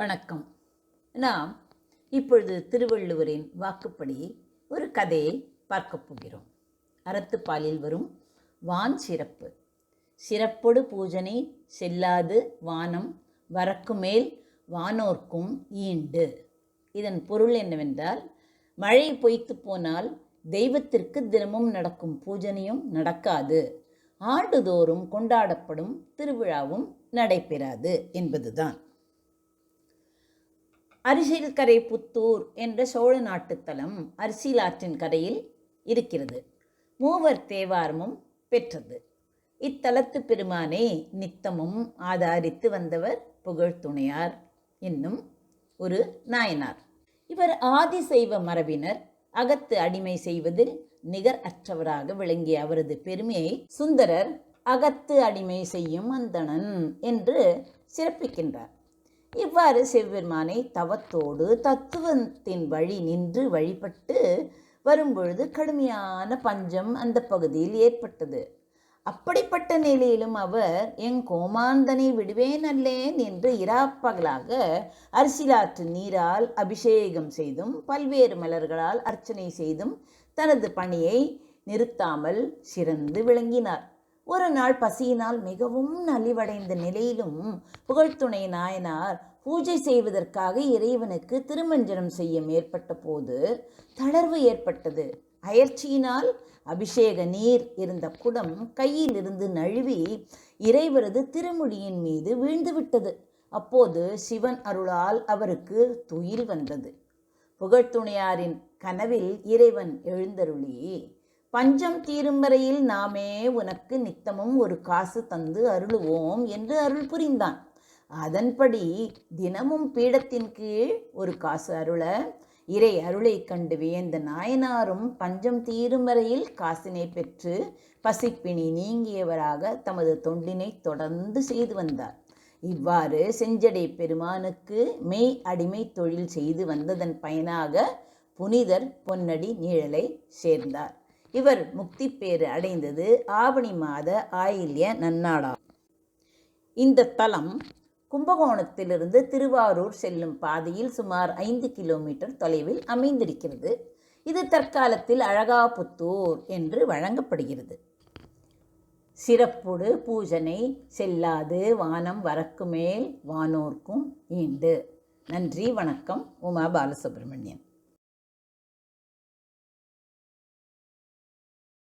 வணக்கம். நாம் இப்பொழுது திருவள்ளுவரின் வாக்குப்படி ஒரு கதையை பார்க்கப் போகிறோம். அறத்துப்பாலில் வரும் வான் சிறப்பு. சிறப்பொடு பூஜனை செல்லாது வானம் வரக்கு மேல் வானோர்க்கும் ஈண்டு. இதன் பொருள் என்னவென்றால் மழை பொய்த்து போனால் தெய்வத்திற்கு தினமும் நடக்கும் பூஜனையும் நடக்காது. ஆண்டுதோறும் கொண்டாடப்படும் திருவிழாவும் நடைபெறாது என்பதுதான். அரிசில் கரை புத்தூர் என்ற சோழ நாட்டுத் தலம் அரிசில் ஆற்றின் கரையில் இருக்கிறது. மூவர் தேவாரமும் பெற்றது. இத்தலத்து பெருமானை நித்தமும் ஆதாரித்து வந்தவர் புகழ்துணையார் என்னும் ஒரு நாயனார். இவர் ஆதிசைவ மரபினர். அகத்து அடிமை செய்வதில் நிகர் அற்றவராக விளங்கிய அவரது பெருமையை சுந்தரர் அகத்து அடிமை செய்யும் அந்தணன் என்று சிறப்பிக்கின்றார். இவ்வாறு சிவபெருமானை தவத்தோடு தத்துவத்தின் வழி நின்று வழிபட்டு வரும்பொழுது கடுமையான பஞ்சம் அந்த பகுதியில் ஏற்பட்டது. அப்படிப்பட்ட நிலையிலும் அவர் என் கோமாந்தனை விடுவேன் அல்லேன் என்று இராப்பகலாக அரிசிலாற்று நீரால் அபிஷேகம் செய்தும் பல்வேறு மலர்களால் அர்ச்சனை செய்தும் தனது பணியை நிறுத்தாமல் சிறந்து விளங்கினார். ஒரு நாள் பசியினால் மிகவும் நலிவடைந்த நிலையிலும் புகழ்த்துணை நாயனார் பூஜை செய்வதற்காக இறைவனுக்கு திருமஞ்சனம் செய்ய மேற்பட்ட போது தளர்வு ஏற்பட்டது. அயற்சியினால் அபிஷேக நீர் இருந்த குடம் கையிலிருந்து நழுவி இறைவரது திருமொழியின் மீது வீழ்ந்துவிட்டது. அப்போது சிவன் அருளால் அவருக்கு துயில் வந்தது. புகழ்த்துணையாரின் கனவில் இறைவன் எழுந்தருளி பஞ்சம் தீரும் வரையில் நாமே உனக்கு நித்தமும் ஒரு காசு தந்து அருளுவோம் என்று அருள் புரிந்தான். அதன்படி தினமும் பீடத்தின் கீழ் ஒரு காசு அருள இறை அருளை கண்டு வியந்த நாயனாரும் பஞ்சம் தீரும் வரையில் காசினை பெற்று பசிப்பிணி நீங்கியவராக தமது தொண்டினை தொடர்ந்து செய்து வந்தார். இவ்வாறு செஞ்சடை பெருமானுக்கு மெய் அடிமை தொழில் செய்து வந்ததன் பயனாக புனிதர் பொன்னடி நீழலை சேர்ந்தார். இவர் முக்தி பேறு அடைந்தது ஆவணி மாத ஆயில்ய நன்னாடா இந்த தலம் கும்பகோணத்திலிருந்து திருவாரூர் செல்லும் பாதையில் சுமார் ஐந்து கிலோமீட்டர் தொலைவில் அமைந்திருக்கிறது. இது தற்காலத்தில் அழகாபுத்தூர் என்று வழங்கப்படுகிறது. சிறப்புடு பூஜனை செல்லாது வானம் வரக்கு மேல் வானோர்க்கும் ஈண்டு. நன்றி வணக்கம். உமா பாலசுப்ரமணியன்.